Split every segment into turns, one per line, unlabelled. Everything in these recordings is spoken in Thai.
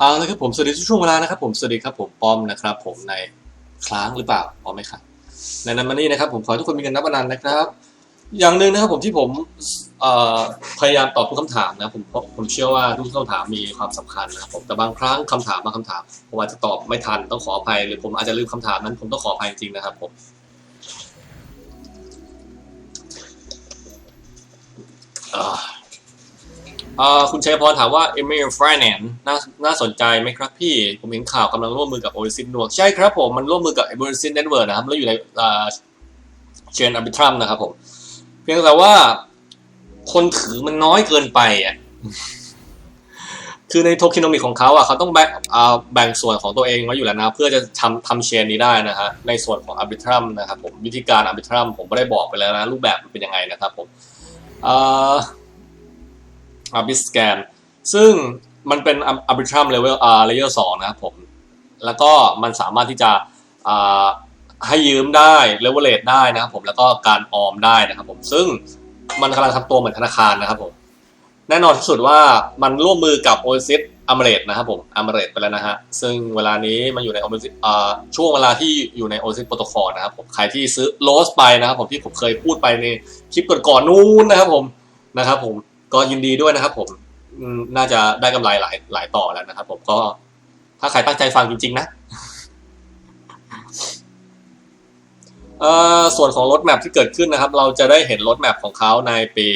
เอาละครับผมสวัสดีทุกช่วงเวลานะครับผมสวัสดีครับผมป้อมนะครับ ผมในค้างหรือเปล่าป้อมไหมครับในนั้นมานี่นะครับ ผมขอให้ทุกคนมีเงินนับอนันต์นะครับ อย่างหนึ่งนะครับผมที่ผมพยายามตอบทุกคำถามนะผมผมเชื่อว่าทุกคำถามมีความสำคัญนะครับผมแต่บางครั้งคำถามบางคำถามผมอาจจะตอบไม่ทันต้องขออภัยหรือผมอาจจะลืมคำถามนั้นผมต้องขออภัยจริงๆนะครับผมอ่า คุณชัยพรถามว่า e m i l f r i n a n น่าน่าสนใจไหมครับพี่ ผมเห็นข่าวกำลังร่วมมือกับ Oasis Network ใช่ครับผม มันร่วมมือกับ Oasis Network นะครับ แล้วอยู่ในเชนอับิทรัมนะครับผม เพียงแต่ว่าคนถือมันน้อยเกินไปอะคือในโทคิโนมิของเขาอะเขาต้องแบ่งอ่าแบ่งส่วนของตัวเองไว้อยู่แล้วนะ เพื่อจะทำทำเชนนี้ได้นะฮะในส่วนของอับิทรัมนะครับผมวิธีการอับิทรัมผมก็ได้บอกไปแล้วนะ รูปแบบมันเป็นยังไงนะครับผมอ่า อ a b i s c a n ซึ่งมันเป็น Arbitrum Level อ่า Layer 2นะครับผม แล้วก็มันสามารถที่จะให้ยืมได้ leverage ได้นะครับผมแล้วก็การออมได้นะครับผมซึ่งมันกำลังทำตัวเหมือนธนาคารนะครับผมแน่นอนที่สุดว่ามันร่วมมือกับ Oasis a m a r e t นะครับผม a m a r e t ไปแล้วนะฮะซึ่งเวลานี้มันอยู่ใน Oasis อ่าช่วงเวลาที่อยู่ใน Oasis Protocol นะครับผมใครที่ซื้อ Lost ไปนะครับผมที่ผมเคยพูดไปในคลิปก่อนๆนู้นนะครับผมนะครับผม ก็ยินดีด้วยนะครับ ผมน่าจะได้กำไรหลายหลายต่อแล้วนะครับ ผมก็ถ้าใครตั้งใจฟังจริง ๆ นะเอ่อส่วนของรถแมพที่เกิดขึ้นนะครับ เราจะได้เห็นรถแมพของเขาในปี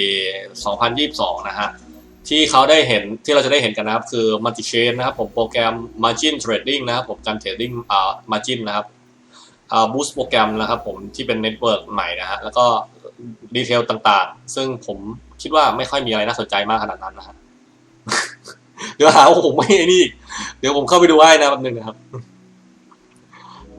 2022 นะฮะที่เขาได้เห็นที่เราจะได้เห็นกันนะครับ คือ multi chain นะครับ ผมโปรแกรม margin trading นะครับ ผมการ trading อ่า margin นะครับอ่า boost โปรแกรมนะครับ ผมที่เป็นเน็ตเวิร์กใหม่นะฮะแล้วก็ ดีเทลต่างๆ ซึ่งผมคิดว่าไม่ค่อยมีอะไรน่าสนใจมากขนาดนั้นนะฮะเดี๋ยวหาว่าผมไม่ไอ้นี่ เดี๋ยวผมเข้าไปดูให้นะแป๊บนึงนะครับ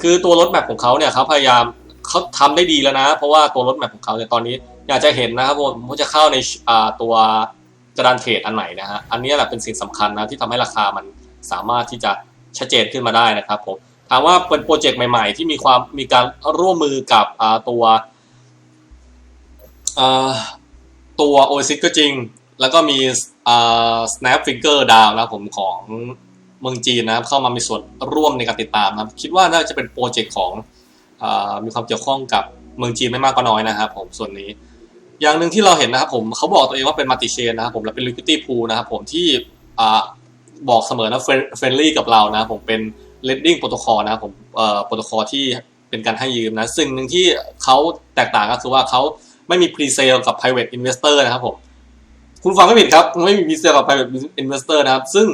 คือตัวรถแมพของเขาเนี่ยเขาพยายามเขาทำได้ดีแล้วนะ เพราะว่าตัวรถแมพของเขาเนี่ยตอนนี้ อยากจะเห็นนะครับผมจะเข้าในอ่าตัวกระดานเทรดอันไหนนะฮะ อันนี้แหละเป็นสิ่งสำคัญนะที่ทำให้ราคามันสามารถที่จะชัดเจนขึ้นมาได้นะครับผมถามว่าเป็นโปรเจกต์ใหม่ ๆ ที่มีความมีการร่วมมือกับอ่าตัว ตัว Oasis ก็จริง แล้วก็มีอ่า Snap Finger Down นะผมของเมืองจีนนะครับ เข้ามามีส่วนร่วมในการติดตามนะครับ คิดว่าน่าจะเป็นโปรเจกต์ของอมีความเกี่ยวข้องกับเมืองจีนไม่มากก็น้อยนะครับผมส่วนนี้ อย่างหนึ่งที่เราเห็นนะครับผมเขาบอกตัวเองว่าเป็นมัลติเชนนะครับผมและเป็น liquidity pool นะครับผมที่อบอกเสมอนะเฟรนลี่กับเรานะผมเป็น lending protocol นะผมโปรโตคอลที่เป็นการให้ยืมนะสิ่งหนึ่งที่เขาแตกต่างก็คือว่าเขา ไม่มี pre sale กับ private investor นะครับผมคุณฟังไม่ผิดครับไม่มี pre sale กับ private investor นะครับ ซึ่ง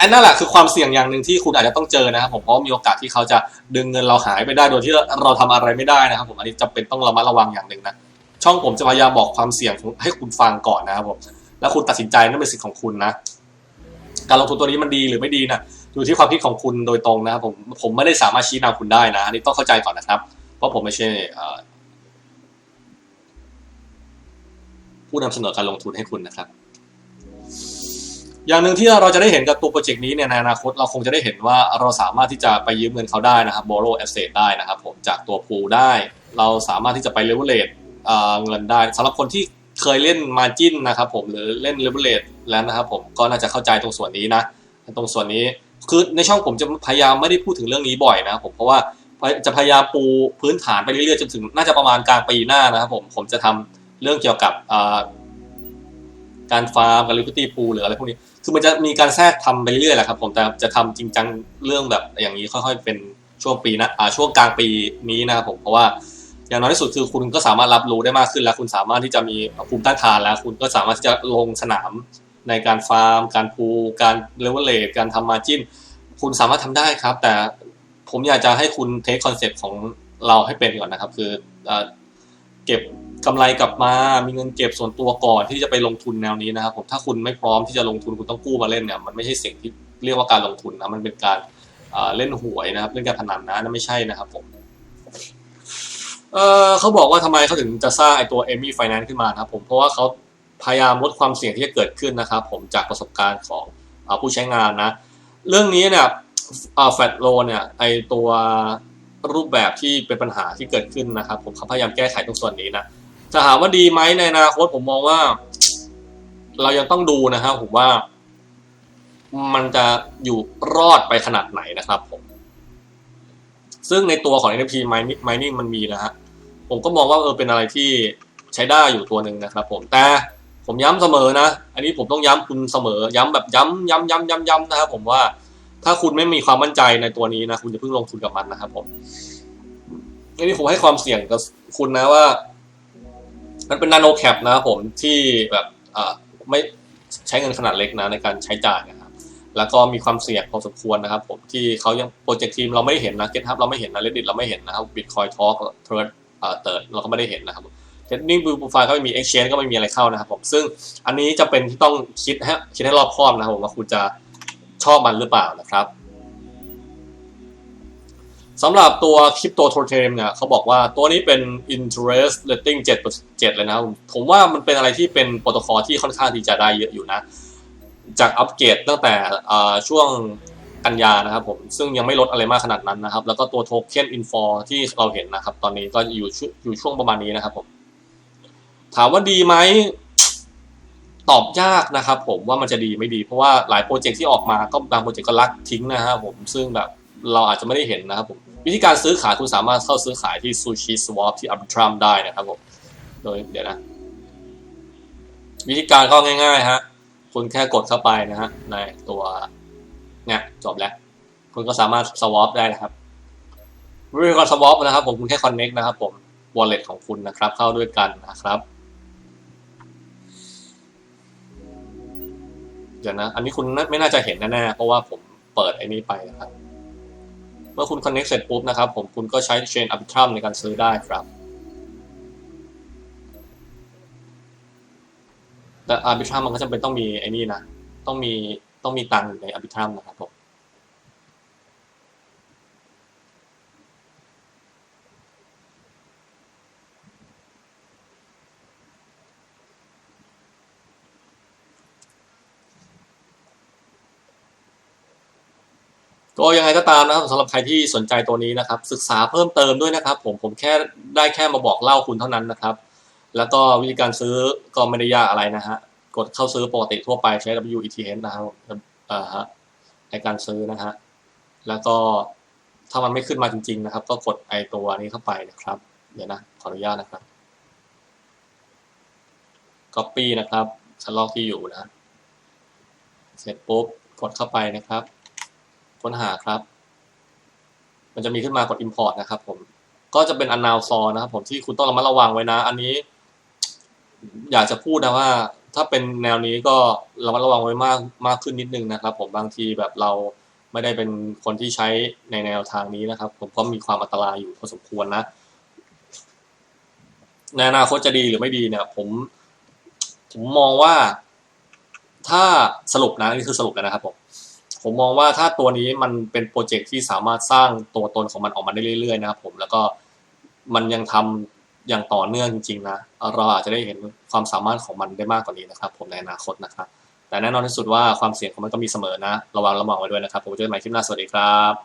อันนั่นแหละคือความเสี่ยงอย่างหนึ่งที่คุณอาจจะต้องเจอนะครับผมเพราะมีโอกาสที่เขาจะดึงเงินเราหายไปได้โดยที่เราทำอะไรไม่ได้นะครับ ผมอันนี้จำเป็นต้องระมัดระวังอย่างหนึ่งนะช่องผมจะพยายามบอกความเสี่ยงให้คุณฟังก่อนนะครับผมแล้วคุณตัดสินใจนั่นเป็นสิทธิ์ของคุณนะการลงทุนตัวนี้มันดีหรือไม่ดีนะอยู่ที่ความคิดของคุณโดยตรงนะครับผมผมไม่ได้สามารถชี้นำคุณได้นะอันนี้ต้องเข้าใจก่อนนะครับ เพราะผมไม่ใช่เอ่อ ผู้นำเสนอการลงทุนให้คุณนะครับ อย่างหนึ่งที่เราจะได้เห็นกับตัวโปรเจกต์นี้เนี่ยในอนาคตเราคงจะได้เห็นว่าเราสามารถที่จะไปยืมเงินเขาได้นะครับ borrow asset ได้นะครับผมจากตัว pool ได้ เราสามารถที่จะไป leverage เอ่อเงินได้สำหรับคนที่เคยเล่น margin นะครับผมหรือเล่น leverage แล้วนะครับผมก็น่าจะเข้าใจตรงส่วนนี้นะตรงส่วนนี้คือในช่องผมจะพยายามไม่ได้พูดถึงเรื่องนี้บ่อยนะครับผมเพราะว่าจะพยายามปูพื้นฐานไปเรื่อยๆจนถึงน่าจะประมาณกลางปีหน้านะครับผมผมจะทำ เรื่องเกี่ยวกับการฟาร์มกับลิควิตี้ปูหรืออะไรพวกนี้ คือมันจะมีการแทรกทำไปเรื่อยๆแหละครับ ผมแต่จะทำจริงจังเรื่องแบบอย่างนี้ค่อยๆเป็นช่วงปีนะอ่าช่วงกลางปีนี้นะครับผมเพราะว่าอย่างน้อยที่สุดคือคุณก็สามารถรับรู้ได้มากขึ้นแล้ว คุณสามารถที่จะมีภูมิต้านทานแล้ว คุณก็สามารถที่จะลงสนามในการฟาร์ม การพูการเลเวลเลตการทำมาจิ้น คุณสามารถทำได้ครับ แต่ผมอยากจะให้คุณเทคคอนเซ็ปต์ของเราให้เป็นก่อนนะครับ คือเก็บ กำไรกลับมา มีเงินเก็บส่วนตัวก่อนที่จะไปลงทุนแนวนี้นะครับผมถ้าคุณไม่พร้อมที่จะลงทุนคุณต้องกู้มาเล่นเนี่ยมันไม่ใช่สิ่งที่เรียกว่าการลงทุนนะมันเป็นการเล่นหวยนะครับเล่นการพนันนะนั่นไม่ใช่นะครับผมเออเขาบอกว่าทำไมเขาถึงจะสร้างไอตัว Amy Finance ขึ้นมานะครับผมเพราะว่าเขาพยายามลดความเสี่ยงที่จะเกิดขึ้นนะครับผมจากประสบการณ์ของออผู้ใช้งานนะ เรื่องนี้เนี่ยแฟลตโลเนี่ยไอตัวรูปแบบที่เป็นปัญหาที่เกิดขึ้นนะครับ ผมเขาพยายามแก้ไขตรงส่วนนี้นะ จะถามว่าดีไหมในอนาคตผมมองว่า เรายังต้องดูนะครับผมว่า มันจะอยู่รอดไปขนาดไหนนะครับผม ซึ่งในตัวของ NFT mining มันมีนะฮะผมก็มองว่าเออเป็นอะไรที่ใช้ได้อยู่ตัวหนึ่งนะครับ ผมแต่ผมย้ำเสมอนะ อันนี้ผมต้องย้ำคุณเสมอ ย้ำแบบย้ำย้ำย้ำย้ำย้ำนะครับผมว่าถ้าคุณไม่มีความมั่นใจในตัวนี้นะคุณจะเพิ่งลงทุนกับมันนะครับผมอันนี้ผมให้ความเสี่ยงกับคุณนะว่า มันเป็นนาโนแคปนะครับผมที่แบบอ่าไม่ใช้เงินขนาดเล็กนะในการใช้จ่ายนะครับ แล้วก็มีความเสี่ยงพอสมควรนะครับผมที่เขายังโปรเจกต์ทีมเราไม่เห็นนะเก็ตทับเราไม่เห็นนะเลดดิตเราไม่เห็นนะครับบิตคอยทอล์กเทิร์ดเอ่อเติร์ดเราก็ไม่ได้เห็นนะครับเทรดดิ้งบูโปรไฟล์ก็ไม่มี exchange ก็ไม่มีอะไรเข้านะครับผมซึ่งอันนี้จะเป็นที่ต้องคิดให้คิดให้รอบคอบนะครับผมว่าคุณจะชอบมันหรือเปล่านะครับ สำหรับตัวคริปโตโทเทมเนี่ยเขาบอกว่าตัวนี้เป็น interest rating 7 7 เลยนะผมว่ามันเป็นอะไรที่เป็นโปรโตคอลที่ค่อนข้างที่จะได้เยอะอยู่นะ จากอัปเกรดตั้งแต่ช่วงกันยานะครับผม ซึ่งยังไม่ลดอะไรมากขนาดนั้นนะครับ แล้วก็ตัวโทเค็นอินฟอร์ที่เราเห็นนะครับ ตอนนี้ก็อยู่อยู่ช่วงประมาณนี้นะครับผม ถามว่าดีไหมตอบยากนะครับผมว่ามันจะดีไม่ดี เพราะว่าหลายโปรเจกต์ที่ออกมาก็บางโปรเจกต์ก็ลักทิ้งนะครับผมซึ่งแบบ เราอาจจะไม่ได้เห็นนะครับผมวิธีการซื้อขายคุณสามารถเข้าซื้อขายที่ซูชิสวอปที่อั b ทรัมได้นะครับผมโดยเดี๋ยวนะ วิธีการก็ง่ายๆฮะคุณแค่กดเข้าไปนะฮะในตัวเนี่ยจบแล้ว คุณก็สามารถสวอปได้นะครับวิธีการสวอปนะครับผมคุณแค่คอนเน็กนะครับผม wallet ของคุณนะครับ เข้าด้วยกันนะครับเดี๋ยวนะ อันนี้คุณไม่น่าจะเห็นแน่ๆ เพราะว่าผมเปิดไอ้นี้ไปนะครับ เมื่อคุณ connect เสร็จปุ๊บนะครับผมคุณก็ใช้ chain arbitrum ในการซื้อได้ครับแต่อาร์บิทรัมมันก็จำเป็นต้องมีไอ้นี่นะ ต้องมีต้องมีตังค์ในอาร์บิทรัมนะครับผม ก็ยังไงก็ตามนะครับสำหรับใครที่สนใจตัวนี้นะครับ ศึกษาเพิ่มเติมด้วยนะครับ ผมผมแค่ได้แค่มาบอกเล่าคุณเท่านั้นนะครับ แล้วก็วิธีการซื้อก็ไม่ได้ยากอะไรนะฮะกดเข้าซื้อปกติทั่วไปใช้ WETH นะครับอ่าฮะในการซื้อนะฮะแล้วก็ถ้ามันไม่ขึ้นมาจริง ๆ นะครับ ก็กดไอตัวนี้เข้าไปนะครับ เดี๋ยวนะขออนุญาตนะครับ Copy นะครับชั้นลอกที่อยู่นะ เสร็จปุ๊บกดเข้าไปนะครับ ค้นหาครับ มันจะมีขึ้นมากด import นะครับ ผม ก็จะเป็น unknown source นะครับ ผมที่คุณต้องระมัดระวังไว้นะ อันนี้ อยากจะพูดนะว่า ถ้าเป็นแนวนี้ก็ระมัดระวังไว้มากมากขึ้นนิดนึงนะครับ ผมบางทีแบบเราไม่ได้เป็นคนที่ใช้ในแนวทางนี้นะครับ ผมก็มีความอันตรายอยู่พอสมควรนะในอนาคตจะดีหรือไม่ดีเนี่ยผมผมมองว่าถ้าสรุปนะนี่คือสรุปแล้วนะครับผม ผมมองว่าถ้าตัวนี้มันเป็นโปรเจกต์ที่สามารถสร้างตัวตนของมันออกมาได้เรื่อยๆนะครับผมแล้วก็มันยังทำอย่างต่อเนื่องจริงๆนะเราอาจจะได้เห็นความสามารถของมันได้มากกว่านี้นะครับ ผมในอนาคตนะครับ แต่แน่นอนที่สุดว่าความเสี่ยงของมันก็มีเสมอนะ ระวังระวังไว้ด้วยนะครับ ผมเจอกันใหม่คลิปหน้าสวัสดีครับ